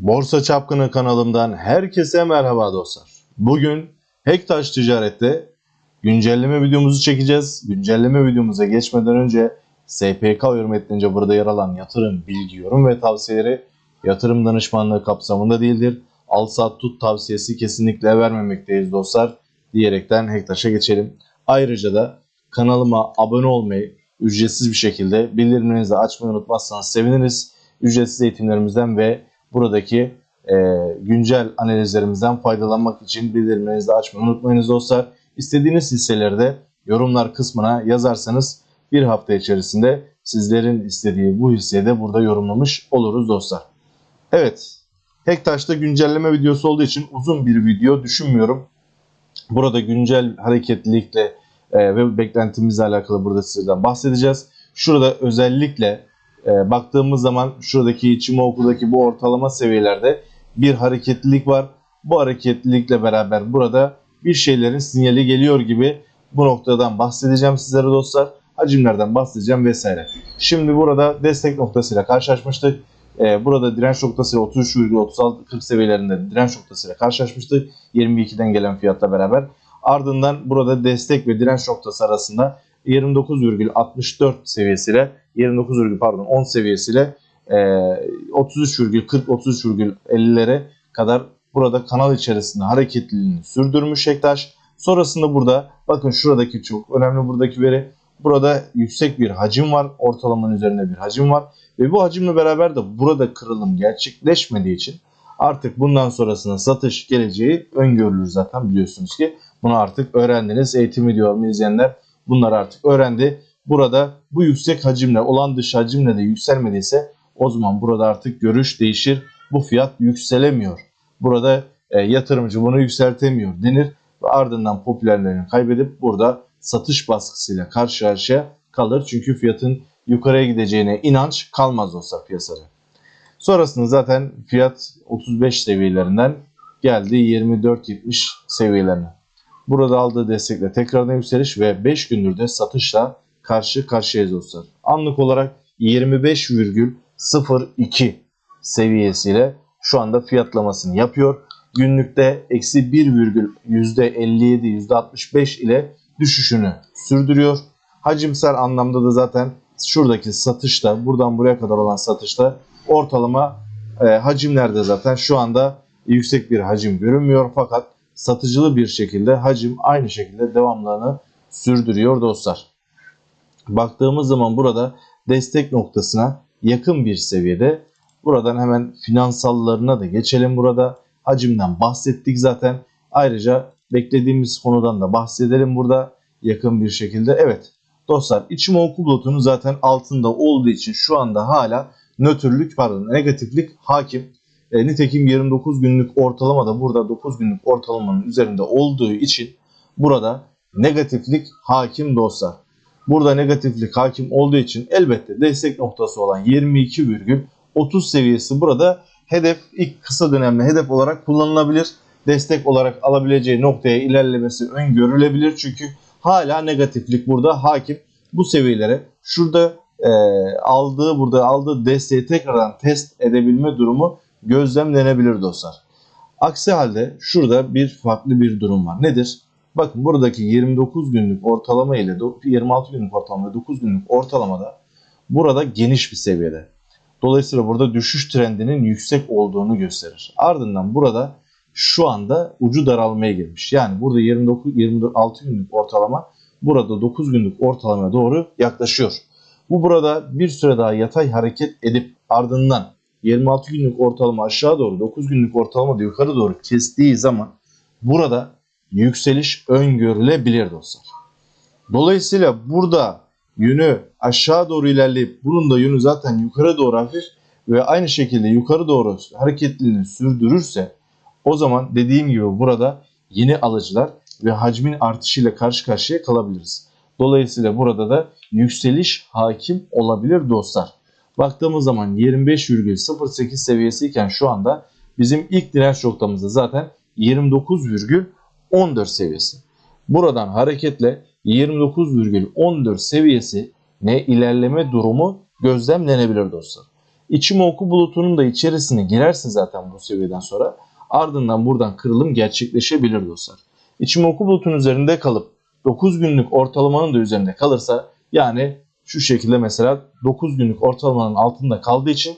Borsa Çapkını kanalımdan herkese merhaba dostlar. Bugün Hektaş Ticaret'te güncelleme videomuzu çekeceğiz. Güncelleme videomuza geçmeden önce SPK hürmetince burada yer alan yatırım, bilgi, yorum ve tavsiyeleri yatırım danışmanlığı kapsamında değildir. Al sat tut tavsiyesi kesinlikle vermemekteyiz dostlar diyerekten Hektaş'a geçelim. Ayrıca da kanalıma abone olmayı ücretsiz bir şekilde bildirimlerinizi açmayı unutmazsanız seviniriz. Ücretsiz eğitimlerimizden ve buradaki e, güncel analizlerimizden faydalanmak için bildirimlerinizi açmayı unutmayınız dostlar. İstediğiniz hisseleri de yorumlar kısmına yazarsanız bir hafta içerisinde sizlerin istediği bu hisseyi de burada yorumlamış oluruz dostlar. Evet, Hektaş'ta güncelleme videosu olduğu için uzun bir video düşünmüyorum. Burada güncel hareketlilikle e, ve beklentimizle alakalı burada sizden bahsedeceğiz. Şurada özellikle e, baktığımız zaman şuradaki Ichimoku'daki bu ortalama seviyelerde bir hareketlilik var. Bu hareketlilikle beraber burada bir şeylerin sinyali geliyor gibi bu noktadan bahsedeceğim sizlere dostlar. Hacimlerden bahsedeceğim vesaire. Şimdi burada destek noktasıyla karşılaşmıştık. Ee, burada direnç noktasıyla 33,36-40 seviyelerinde direnç noktasıyla karşılaşmıştık. 22'den gelen fiyatla beraber. Ardından burada destek ve direnç noktası arasında 29,64 seviyesiyle 29, pardon 10 seviyesiyle e, 33,40-33,50'lere kadar burada kanal içerisinde hareketliliğini sürdürmüş Ektaş. Sonrasında burada bakın şuradaki çok önemli buradaki veri. Burada yüksek bir hacim var. Ortalamanın üzerinde bir hacim var. Ve bu hacimle beraber de burada kırılım gerçekleşmediği için artık bundan sonrasında satış geleceği öngörülür zaten biliyorsunuz ki. Bunu artık öğrendiniz. Eğitim videolarımı izleyenler bunları artık öğrendi. Burada bu yüksek hacimle olan dış hacimle de yükselmediyse o zaman burada artık görüş değişir. Bu fiyat yükselemiyor. Burada e, yatırımcı bunu yükseltemiyor denir ve ardından popülerlerini kaybedip burada satış baskısıyla karşı karşıya kalır. Çünkü fiyatın yukarıya gideceğine inanç kalmaz dostlar piyasada. Sonrasında zaten fiyat 35 seviyelerinden geldi 24.70 seviyelerine. Burada aldığı destekle tekrardan yükseliş ve 5 gündür de satışla karşı karşıyayız dostlar. Anlık olarak 25,02 seviyesiyle şu anda fiyatlamasını yapıyor. Günlükte eksi 1 virgül %57 %65 ile düşüşünü sürdürüyor. Hacimsel anlamda da zaten şuradaki satışta buradan buraya kadar olan satışta ortalama e, hacimlerde zaten şu anda yüksek bir hacim görünmüyor fakat satıcılı bir şekilde hacim aynı şekilde devamlılığını sürdürüyor dostlar. Baktığımız zaman burada destek noktasına yakın bir seviyede. Buradan hemen finansallarına da geçelim burada. Hacimden bahsettik zaten. Ayrıca beklediğimiz konudan da bahsedelim burada yakın bir şekilde. Evet dostlar Ichimoku bulutunun zaten altında olduğu için şu anda hala nötrlük pardon negatiflik hakim. E, nitekim 29 günlük ortalama da burada 9 günlük ortalamanın üzerinde olduğu için burada negatiflik hakim dostlar. Burada negatiflik hakim olduğu için elbette destek noktası olan 22,30 seviyesi burada hedef ilk kısa dönemli hedef olarak kullanılabilir. Destek olarak alabileceği noktaya ilerlemesi öngörülebilir. Çünkü hala negatiflik burada hakim. Bu seviyelere şurada e, aldığı burada aldığı desteği tekrardan test edebilme durumu gözlemlenebilir dostlar. Aksi halde şurada bir farklı bir durum var. Nedir? Bakın buradaki 29 günlük ortalama ile 26 günlük ortalama ve 9 günlük ortalamada burada geniş bir seviyede. Dolayısıyla burada düşüş trendinin yüksek olduğunu gösterir. Ardından burada şu anda ucu daralmaya girmiş. Yani burada 29 26 günlük ortalama burada 9 günlük ortalamaya doğru yaklaşıyor. Bu burada bir süre daha yatay hareket edip ardından 26 günlük ortalama aşağı doğru 9 günlük ortalama da yukarı doğru kestiği zaman burada yükseliş öngörülebilir dostlar. Dolayısıyla burada yönü aşağı doğru ilerleyip bunun da yönü zaten yukarı doğru hafif ve aynı şekilde yukarı doğru hareketliliğini sürdürürse o zaman dediğim gibi burada yeni alıcılar ve hacmin artışıyla karşı karşıya kalabiliriz. Dolayısıyla burada da yükseliş hakim olabilir dostlar. Baktığımız zaman 25,08 seviyesiyken şu anda bizim ilk direnç noktamızda zaten 29,14 seviyesi. Buradan hareketle 29,14 seviyesi ne ilerleme durumu gözlemlenebilir dostlar. İçimoku bulutunun da içerisine girerse zaten bu seviyeden sonra ardından buradan kırılım gerçekleşebilir dostlar. İçimoku bulutun üzerinde kalıp 9 günlük ortalamanın da üzerinde kalırsa yani şu şekilde mesela 9 günlük ortalamanın altında kaldığı için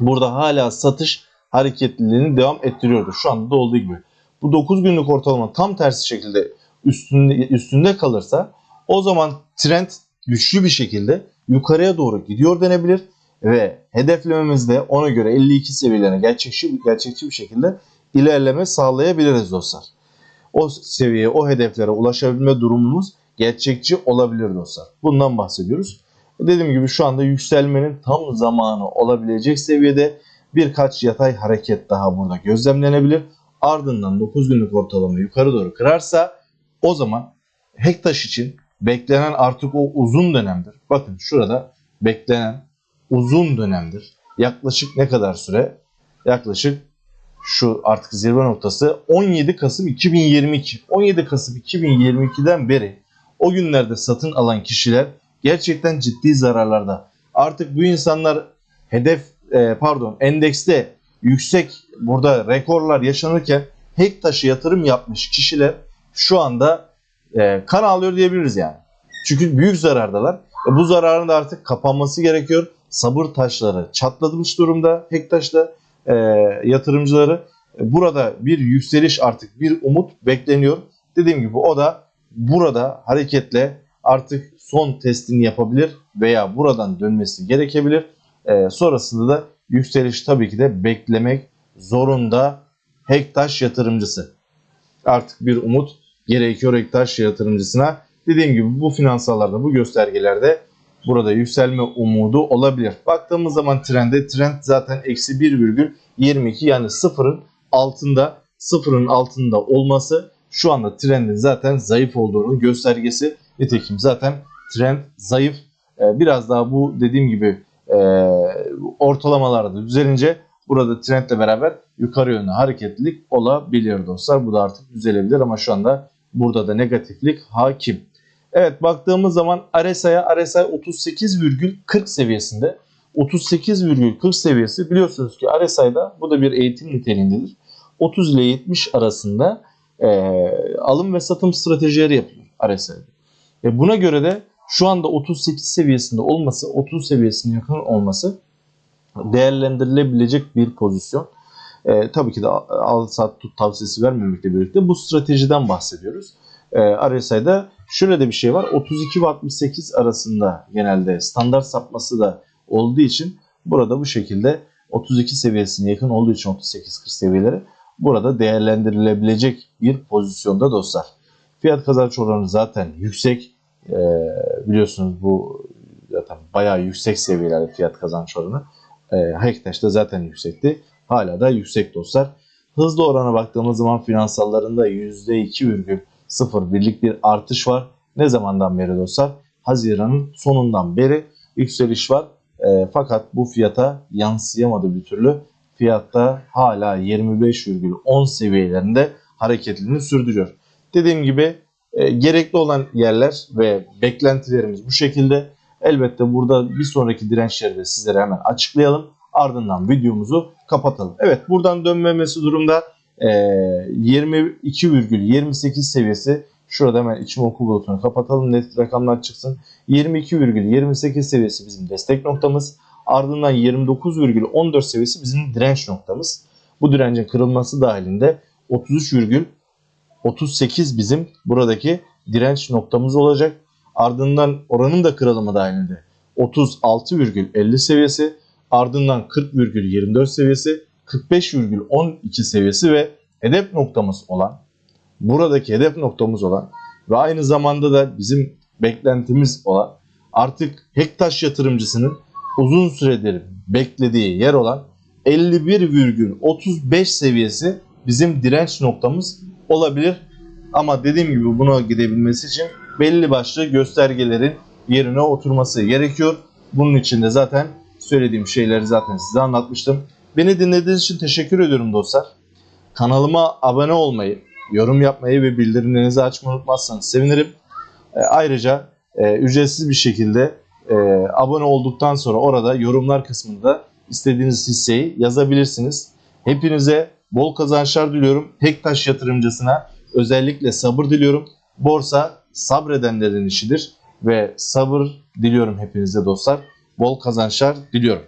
burada hala satış hareketliliğini devam ettiriyordur. Şu anda da olduğu gibi. Bu 9 günlük ortalama tam tersi şekilde üstünde, üstünde kalırsa o zaman trend güçlü bir şekilde yukarıya doğru gidiyor denebilir ve hedeflememizde ona göre 52 seviyelerine gerçekçi, gerçekçi bir şekilde ilerleme sağlayabiliriz dostlar. O seviyeye, o hedeflere ulaşabilme durumumuz gerçekçi olabilir dostlar. Bundan bahsediyoruz. Dediğim gibi şu anda yükselmenin tam zamanı olabilecek seviyede birkaç yatay hareket daha burada gözlemlenebilir. Ardından 9 günlük ortalama yukarı doğru kırarsa o zaman Hektaş için beklenen artık o uzun dönemdir. Bakın şurada beklenen uzun dönemdir. Yaklaşık ne kadar süre? Yaklaşık şu artık zirve noktası 17 Kasım 2022. 17 Kasım 2022'den beri o günlerde satın alan kişiler gerçekten ciddi zararlarda. Artık bu insanlar hedef e, pardon endekste yüksek burada rekorlar yaşanırken Hektaş'a yatırım yapmış kişiler şu anda e, kan ağlıyor diyebiliriz yani. Çünkü büyük zarardalar. E, bu zararın da artık kapanması gerekiyor. Sabır taşları çatlamış durumda Hektaş'ta e, yatırımcıları. E, burada bir yükseliş artık bir umut bekleniyor. Dediğim gibi o da burada hareketle artık son testini yapabilir veya buradan dönmesi gerekebilir. E, sonrasında da yükseliş tabii ki de beklemek zorunda Hektaş yatırımcısı. Artık bir umut gerekiyor Hektaş yatırımcısına. Dediğim gibi bu finansallarda, bu göstergelerde burada yükselme umudu olabilir. Baktığımız zaman trende, trend zaten eksi 1,22 yani sıfırın altında, sıfırın altında olması şu anda trendin zaten zayıf olduğunu göstergesi. Nitekim zaten trend zayıf. Ee, Biraz daha bu dediğim gibi e, ortalamalarda düzelince burada trendle beraber yukarı yönlü hareketlilik olabilir dostlar. Bu da artık düzelebilir ama şu anda burada da negatiflik hakim. Evet baktığımız zaman RSI'ya RSI 38,40 seviyesinde. 38,40 seviyesi biliyorsunuz ki RSI'da bu da bir eğitim niteliğindedir. 30 ile 70 arasında e, alım ve satım stratejileri yapılıyor RSI'de. E, buna göre de şu anda 38 seviyesinde olması, 30 seviyesine yakın olması değerlendirilebilecek bir pozisyon. E, tabii ki de al sat tut tavsiyesi vermemekle birlikte bu stratejiden bahsediyoruz. E, RSI'da şöyle de bir şey var. 32 ve 68 arasında genelde standart sapması da olduğu için burada bu şekilde 32 seviyesine yakın olduğu için 38-40 seviyeleri burada değerlendirilebilecek bir pozisyonda dostlar. Fiyat kazanç oranı zaten yüksek. E, biliyorsunuz bu zaten bayağı yüksek seviyelerde fiyat kazanç oranı. E, Hektaş'ta zaten yüksekti. Hala da yüksek dostlar. Hızlı orana baktığımız zaman finansallarında %2,01'lik bir artış var. Ne zamandan beri dostlar? Haziran'ın sonundan beri yükseliş var. E, fakat bu fiyata yansıyamadı bir türlü. Fiyatta hala 25,10 seviyelerinde hareketliliğini sürdürüyor. Dediğim gibi e, gerekli olan yerler ve beklentilerimiz bu şekilde. Elbette burada bir sonraki dirençleri de sizlere hemen açıklayalım. Ardından videomuzu kapatalım. Evet buradan dönmemesi durumda e, 22,28 seviyesi. Şurada hemen içim oku bulutunu kapatalım. Net rakamlar çıksın. 22,28 seviyesi bizim destek noktamız. Ardından 29,14 seviyesi bizim direnç noktamız. Bu direncin kırılması dahilinde 33,38 bizim buradaki direnç noktamız olacak. Ardından oranın da kırılımı dahilinde 36,50 seviyesi, ardından 40,24 seviyesi, 45,12 seviyesi ve hedef noktamız olan buradaki hedef noktamız olan ve aynı zamanda da bizim beklentimiz olan artık Hektaş yatırımcısının uzun süredir beklediği yer olan 51,35 seviyesi bizim direnç noktamız olabilir. Ama dediğim gibi buna gidebilmesi için belli başlı göstergelerin yerine oturması gerekiyor. Bunun için de zaten söylediğim şeyleri zaten size anlatmıştım. Beni dinlediğiniz için teşekkür ediyorum dostlar. Kanalıma abone olmayı, yorum yapmayı ve bildirimlerinizi açmayı unutmazsanız sevinirim. E, ayrıca e, ücretsiz bir şekilde e, abone olduktan sonra orada yorumlar kısmında istediğiniz hisseyi yazabilirsiniz. Hepinize bol kazançlar diliyorum. Tektaş yatırımcısına özellikle sabır diliyorum. Borsa sabredenlerin işidir ve sabır diliyorum hepinize dostlar. Bol kazançlar diliyorum.